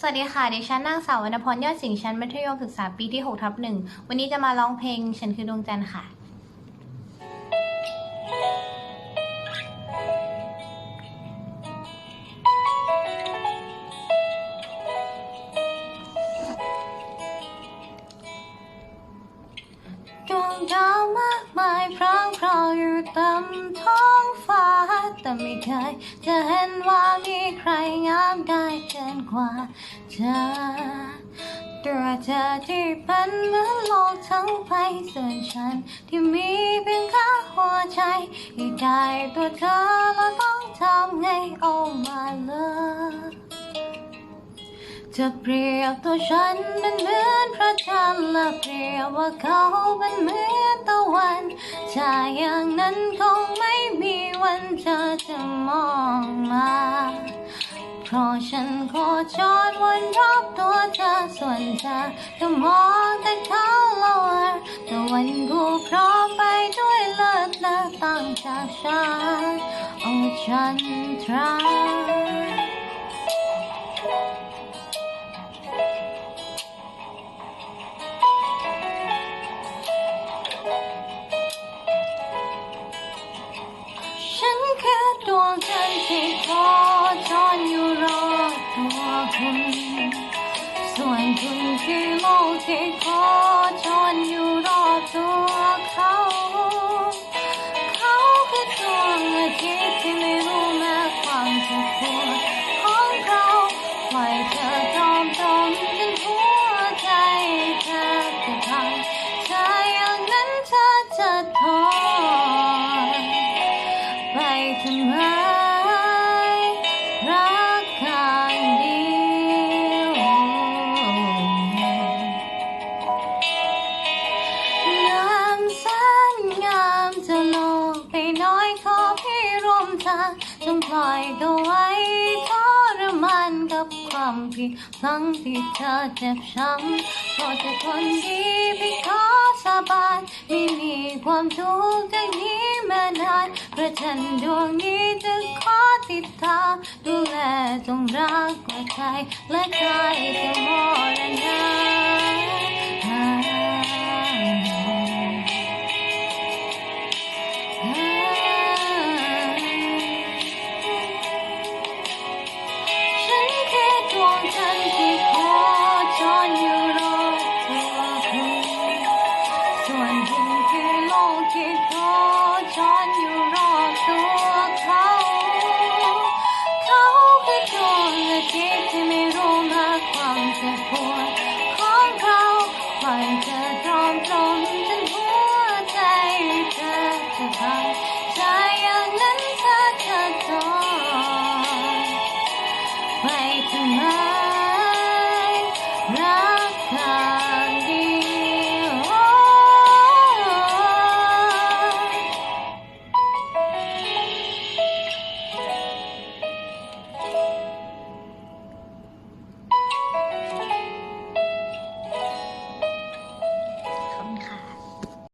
สวัสดีค่ะ ดิฉันนางสาววรรณพรยอดสิงห์ชั้นมัธยมศึกษาปีที่6ทับหนึ่งวันนี้จะมาร้องเพลงฉันคือดวงจันทร์ค่ะ ดวงดาวมากมายพร้างพราวอยู่ต็มท้อง แต่ไม่เคยจะเห็นว่ามีใครงามได้เกินกว่าเธอตัวเธอที่เป็นเหมือนโลกทั้งใบส่วนฉัน ที่มีเพียงแค่หัวใจที่ได้ตัวเธอแล้วต้องทำไง Oh my love จะเปรียบตัวฉันเป็นเหมือนพระจันทร์และเปรียบว่าเขาเป็นเหมือนตะวันถ้าอย่างนั้นคงไม่ วันเธอจะมองมา เพราะฉันโคจรวนรอบตัวเธอส่วนเธอก็มองแต่เขาละวันแต่วันกูพร้อมไปด้วยเลิศและต่างจากฉันโอ้ฉันทรา คืองฉันที่พอจนอยู่รอตัวคุณ ส่วนคุณคือโลกที่ขอ ทำไมรักข้างเดียวงามแสนงามจะโลกไปน้อยขอพี่ร่วมทางจงปล่อยตัวไว้ทรมานกับความผิดพลั้งที่เธอเจ็บช้ำพราะจะคนดีพี่ขอสาบานไม่มีความทุกข์จา ฉันดวงนี้จะขอติดตามดูแลจงรักกว่าใครและใครจะมรณะฉันแคือดวงจัน